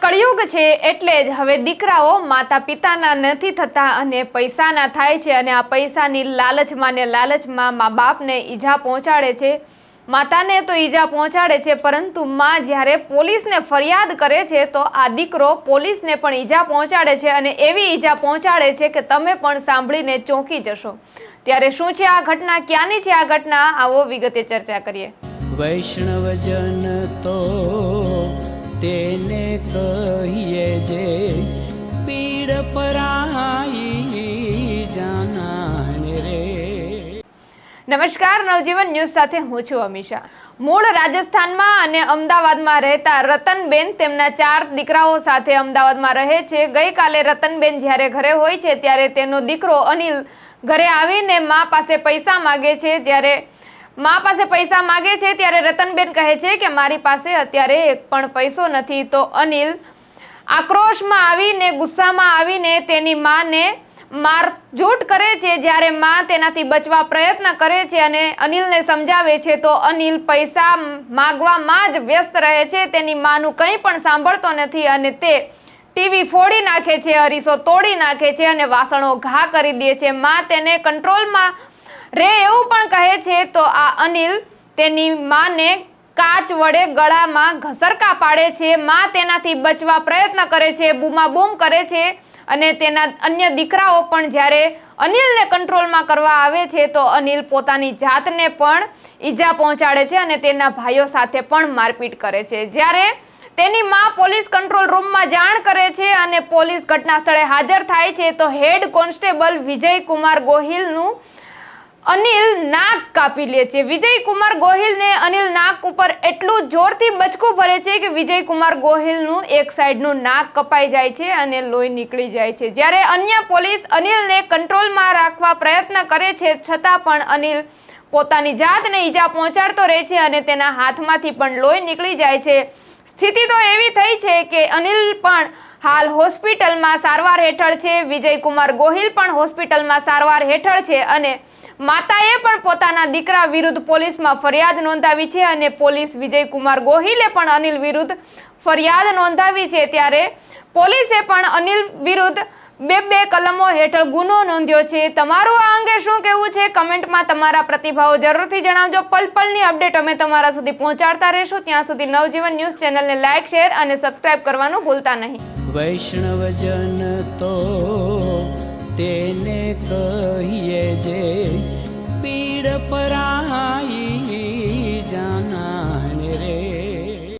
કળિયુગ છે એટલે જ હવે દીકરાઓ માતા પિતાના નથી થતા અને પૈસાના થાય છે અને આ પૈસાની લાલચમાં ને લાલચમાં મા બાપને ઈજા પહોંચાડે છે. માતાને તો ઈજા પહોંચાડે છે, પરંતુ માં જ્યારે પોલીસને ફરિયાદ કરે છે, તો આ દીકરો પોલીસને પણ ઈજા પહોંચાડે છે અને એવી ઈજા પહોંચાડે છે કે તમે પણ સાંભળીને ચોંકી જશો. ત્યારે શું છે આ ઘટના? ક્યાંની છે આ ઘટના? આવો વિગતે ચર્ચા કરીએ. વૈષ્ણવજન તો કહીએ જે પીડ પરાઈ જાનાને રે. નમસ્કાર, નવજીવન ન્યૂઝ સાથે હું છું અમીષા. મૂળ રાજસ્થાનમાં અને અમદાવાદમાં રહેતા રતનબેન તેમના ચાર દીકરાઓ સાથે અમદાવાદમાં રહે છે. ગઈકાલે રતનબેન જ્યારે ઘરે હોય છે, ત્યારે તેનો દીકરો અનિલ ઘરે આવીને મા પાસે પૈસા માગે છે. જ્યારે મા પાસે પૈસા માગે છે ત્યારે રતનબેન કહે છે કે મારી પાસે અત્યારે એક પણ પૈસો નથી. તો અનિલ આક્રોશમાં આવીને, ગુસ્સામાં આવીને તેની માને મારઝૂટ કરે છે. જ્યારે માં તેનાથી બચવા પ્રયત્ન કરે છે અને અનિલને સમજાવે છે, તો અનિલ પૈસા માગવામાં જ વ્યસ્ત રહે છે. તેની માનું કંઈ પણ સાંભળતો નથી અને તે ટીવી ફોડી નાખે છે, અરીસો તોડી નાખે છે અને વાસણો ઘા કરી દે છે. માં તેને કંટ્રોલમાં રે એવું પણ કહે છે, તો અનિલ તેની માને કાચ વડે ગળામાં ઘસરકા પાડે છે. માં તેનાથી બચવા પ્રયત્ન કરે છે, બૂમાબૂમ કરે છે અને તેના અન્ય દીકરાઓ પણ જ્યારે અનિલને કંટ્રોલમાં કરવા આવે છે તો અનિલ પોતાની જાતને પણ ઈજા પહોંચાડે છે અને તેના ભાઈઓ સાથે પણ મારપીટ કરે છે. જ્યારે તેની માં પોલીસ કંટ્રોલ રૂમમાં જાણ કરે છે અને પોલીસ ઘટના સ્થળે હાજર થાય છે તો હેડ કોન્સ્ટેબલ વિજય કુમાર ગોહિલનું અનિલ નાક કાપી લે છે. વિજય કુમાર ગોહિલને અનિલ નાક ઉપર એટલું જોરથી બચકું ભરે છે કે વિજય કુમાર ગોહિલનું એક સાઈડનું નાક કપાઈ જાય છે અને લોહી નીકળી જાય છે. જ્યારે અન્ય પોલીસ અનિલને કંટ્રોલમાં રાખવા પ્રયત્ન કરે છે, છતાં પણ અનિલ પોતાની જાતને ઈજા પહોંચાડતો રહે છે અને તેના હાથમાંથી પણ લોહી નીકળી જાય છે. સ્થિતિ તો એવી થઈ છે કે અનિલ પણ હાલ હોસ્પિટલમાં સારવાર હેઠળ છે, વિજયકુમાર ગોહિલ પણ હોસ્પિટલમાં સારવાર હેઠળ છે અને માતાએ પણ પોતાના દીકરા વિરુદ્ધ પોલીસમાં ફરિયાદ નોંધાવી છે અને પોલીસ વિજયકુમાર ગોહિલે પણ અનિલ વિરુદ્ધ ફરિયાદ નોંધાવી છે. ત્યારે પોલીસે પણ અનિલ વિરુદ્ધ બે બે કલમો હેઠળ ગુનો નોંધ્યો છે. તમારું આ અંગે શું કહેવું છે? કમેન્ટમાં તમારા પ્રતિભાવો જરૂરથી જણાવજો. પલ પલની અપડેટ અમે તમારા સુધી પહોંચાડતા રહેશું. ત્યાં સુધી નવજીવન ન્યૂઝ ચેનલને લાઇક શેર અને સબસ્ક્રાઇબ કરવાનું ભૂલતા નહીં. વૈષ્ણવજન તો તેને કહીએ જે પીડ જાન